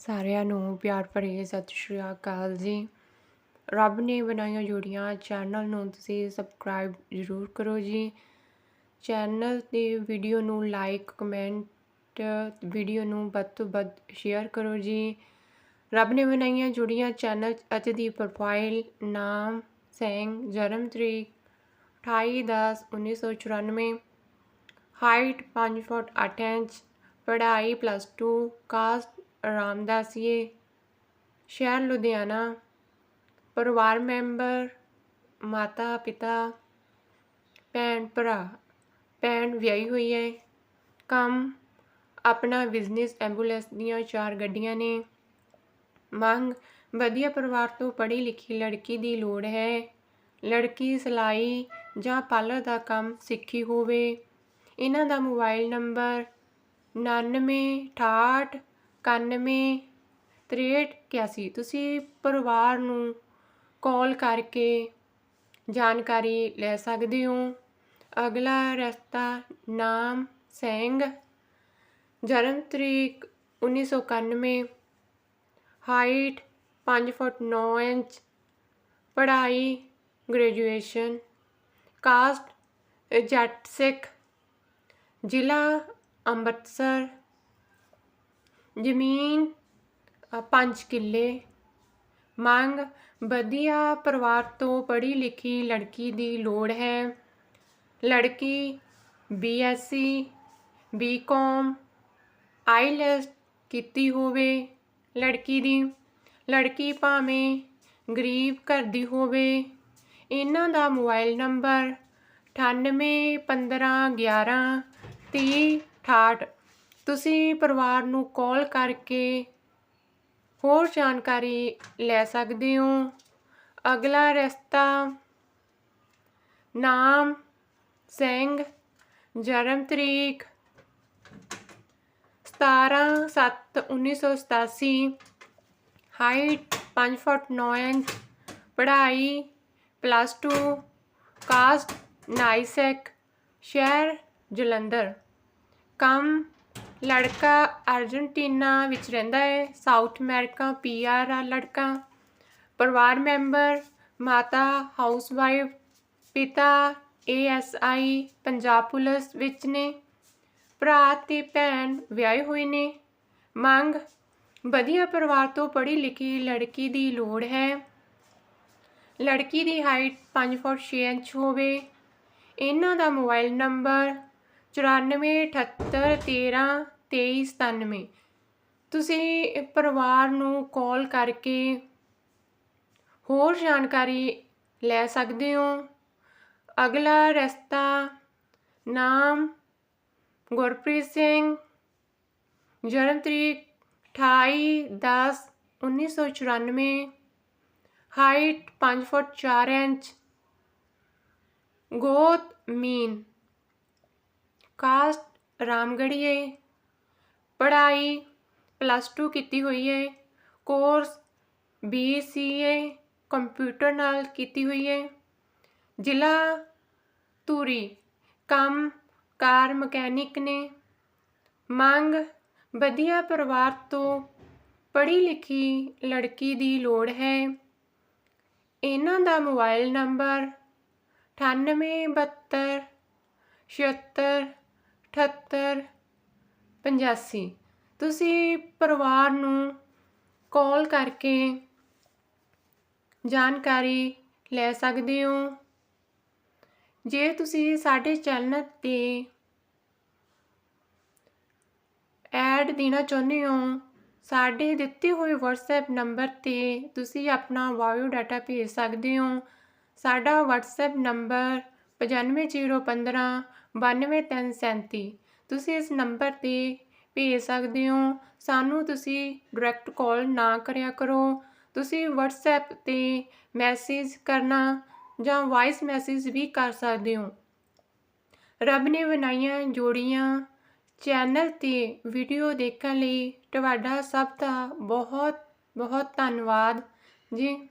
ਸਾਰਿਆਂ ਨੂੰ ਪਿਆਰ ਭਰੀ ਸਤਿ ਸ਼੍ਰੀ ਅਕਾਲ ਜੀ। ਰੱਬ ਨੇ ਬਣਾਈਆਂ ਜੋੜੀਆਂ ਚੈਨਲ ਨੂੰ ਤੁਸੀਂ ਸਬਸਕ੍ਰਾਈਬ ਜ਼ਰੂਰ ਕਰੋ ਜੀ। ਚੈਨਲ ਤੇ ਵੀਡੀਓ ਨੂੰ ਲਾਈਕ, ਕਮੈਂਟ, ਵੀਡੀਓ ਨੂੰ ਵੱਧ ਤੋਂ ਵੱਧ ਸ਼ੇਅਰ ਕਰੋ ਜੀ। ਰੱਬ ਨੇ ਬਣਾਈਆਂ ਜੋੜੀਆਂ ਚੈਨਲ ਅਤੇ ਦੀ ਪ੍ਰੋਫਾਈਲ ਨਾਮ ਸਿੰਘ ਜਨਮ ਤਰੀਕ 28/10/1994 ਹਾਈਟ 5 ਫੁੱਟ 8 ਇੰਚ, ਪੜ੍ਹਾਈ ਪਲੱਸ 2 ਕਾਸਟ ਰਾਮਦਾਸੀਏ ਸ਼ਹਿਰ ਲੁਧਿਆਣਾ, ਪਰਿਵਾਰ ਮੈਂਬਰ, ਮਾਤਾ, ਪਿਤਾ, ਭੈਣ, ਭਰਾ, ਭੈਣ ਵਿਆਹੀ ਹੋਈ ਹੈ। ਕੰਮ ਆਪਣਾ ਬਿਜ਼ਨਸ ਐਂਬੂਲੈਂਸ ਦੀਆਂ ਚਾਰ ਗੱਡੀਆਂ ਨੇ। ਮੰਗ, ਵਧੀਆ ਪਰਿਵਾਰ ਤੋਂ ਪੜ੍ਹੀ ਲਿਖੀ ਲੜਕੀ ਦੀ ਲੋੜ ਹੈ। ਲੜਕੀ ਸਿਲਾਈ ਜਾਂ ਪਾਰਲਰ ਦਾ ਕੰਮ ਸਿੱਖੀ ਹੋਵੇ। ਇਹਨਾਂ ਦਾ ਮੋਬਾਈਲ ਨੰਬਰ 9968 91 63 81 ਤੁਸੀਂ ਪਰਿਵਾਰ ਨੂੰ ਕਾਲ ਕਰਕੇ ਜਾਣਕਾਰੀ ਲੈ ਸਕਦੇ ਹੋ। ਅਗਲਾ ਰਸਤਾ, ਨਾਮ ਸਿੰਘ ਜਨਮ ਤਰੀਕ 1991 ਹਾਈਟ 5 ਫੁੱਟ 9 ਇੰਚ। ਪੜ੍ਹਾਈ, ਗ੍ਰੈਜੂਏਸ਼ਨ। ਕਾਸਟ, ਜੱਟ ਸਿੱਖ। ਜ਼ਿਲ੍ਹਾ, ਅੰਮ੍ਰਿਤਸਰ। ਜ਼ਮੀਨ 5 ਕਿੱਲੇ। ਮੰਗ, ਵਧੀਆ ਪਰਿਵਾਰ ਤੋਂ ਪੜ੍ਹੀ ਲਿਖੀ ਲੜਕੀ ਦੀ ਲੋੜ ਹੈ। ਲੜਕੀ ਬੀਐਸਸੀ ਬੀਕਾਮ ਆਈਲੈਸ ਕੀਤੀ ਹੋਵੇ ਲੜਕੀ ਦੀ। ਲੜਕੀ ਭਾਵੇਂ ਗਰੀਬ ਘਰ ਦੀ ਹੋਵੇ। ਇਹਨਾਂ ਦਾ ਮੋਬਾਈਲ ਨੰਬਰ 9815113068 ਤੁਸੀਂ ਪਰਿਵਾਰ ਨੂੰ ਕਾਲ ਕਰਕੇ ਹੋਰ ਜਾਣਕਾਰੀ ਲੈ ਸਕਦੇ ਹੋ। ਅਗਲਾ ਰਸਤਾ, ਨਾਮ, ਸਿੰਘ, ਜਨਮ ਤਰੀਕ 17/7/1987 ਹਾਈਟ 5 ਫੁੱਟ 9 ਇੰਚ, ਪੜ੍ਹਾਈ ਪਲੱਸ 2 ਕਾਸਟ ਨਾਈਸੈਕ ਸ਼ਹਿਰ, ਜਲੰਧਰ। ਕੰਮ ਲੜਕਾ ਅਰਜਨਟੀਨਾ ਵਿੱਚ ਰਹਿੰਦਾ ਹੈ, ਸਾਊਥ ਅਮਰੀਕਾ ਪੀਆਰ ਆ ਲੜਕਾ, ਪਰਿਵਾਰ ਮੈਂਬਰ, ਮਾਤਾ, ਹਾਊਸਵਾਈਫ, ਪਿਤਾ ਏਐਸਆਈ ਪੰਜਾਬ ਪੁਲਿਸ ਵਿੱਚ ਨੇ, ਭਰਾ ਤੇ ਭੈਣ ਵਿਆਹੇ ਹੋਏ ਨੇ। ਮੰਗ, ਵਧੀਆ ਪਰਿਵਾਰ ਤੋਂ ਪੜ੍ਹੀ ਲਿਖੀ ਲੜਕੀ ਦੀ ਲੋੜ ਹੈ। ਲੜਕੀ ਦੀ ਹਾਈਟ 5 ਫੁੱਟ 6 ਇੰਚ ਹੋਵੇ। ਇਹਨਾਂ ਦਾ ਮੋਬਾਈਲ ਨੰਬਰ 9478132397 ਤੁਸੀਂ ਪਰਿਵਾਰ ਨੂੰ ਕਾਲ ਕਰਕੇ ਹੋਰ ਜਾਣਕਾਰੀ ਲੈ ਸਕਦੇ ਹੋ। ਅਗਲਾ ਰਸਤਾ, ਨਾਮ, ਗੁਰਪ੍ਰੀਤ ਸਿੰਘ। ਜਨਮ ਤਰੀਕ 28/10/1994 ਹਾਈਟ 5 ਫੁੱਟ 4 ਇੰਚ। ਗੋਤ, ਮੀਨ। ਕਾਸਟ ਰਾਮਗੜੀਏ ਪੜ੍ਹਾਈ ਪਲੱਸ 2 ਕੀਤੀ ਹੋਈ ਹੈ ਕੋਰਸ ਬੀਸੀਏ ਕੰਪਿਊਟਰ ਨਾਲ ਕੀਤੀ ਹੋਈ ਹੈ ਜ਼ਿਲ੍ਹਾ ਧੂਰੀ ਕੰਮ ਕਾਰ ਮਕੈਨਿਕ ਨੇ ਮੰਗ ਵਧੀਆ ਪਰਿਵਾਰ ਤੋਂ ਪੜ੍ਹੀ ਲਿਖੀ ਲੜਕੀ ਦੀ ਲੋੜ ਹੈ ਇਹਨਾਂ ਦਾ ਮੋਬਾਈਲ ਨੰਬਰ 9872 76 78 85 ਤੁਸੀਂ ਪਰਿਵਾਰ ਨੂੰ ਕਾਲ ਕਰਕੇ ਜਾਣਕਾਰੀ ਲੈ ਸਕਦੇ ਹੋ। ਜੇ ਤੁਸੀਂ ਸਾਡੇ ਚੈਨਲ ਤੇ ਐਡ ਦੇਣਾ ਚਾਹੁੰਦੇ ਹੋ, ਸਾਡੇ ਦਿੱਤੇ ਹੋਏ WhatsApp ਨੰਬਰ ਤੇ ਤੁਸੀਂ ਆਪਣਾ ਬਾਇਓ ਡਾਟਾ ਭੇਜ ਸਕਦੇ ਹੋ। ਸਾਡਾ WhatsApp ਨੰਬਰ 95015 92337 ਤੁਸੀਂ ਇਸ ਨੰਬਰ ਤੇ ਭੇਜ ਸਕਦੇ ਹੋ। ਸਾਨੂੰ ਤੁਸੀਂ ਡਾਇਰੈਕਟ ਕਾਲ ਨਾ ਕਰਿਆ ਕਰੋ। ਤੁਸੀਂ WhatsApp ਤੇ ਮੈਸੇਜ ਕਰਨਾ ਜਾਂ ਵਾਇਸ ਮੈਸੇਜ ਵੀ ਕਰ ਸਕਦੇ ਹੋ। ਰੱਬ ਨੇ ਬਣਾਈਆਂ ਜੋੜੀਆਂ ਚੈਨਲ ਤੇ ਵੀਡੀਓ ਦੇਖਣ ਲਈ ਤੁਹਾਡਾ ਸਭ ਦਾ ਬਹੁਤ ਬਹੁਤ ਧੰਨਵਾਦ। ਜੀ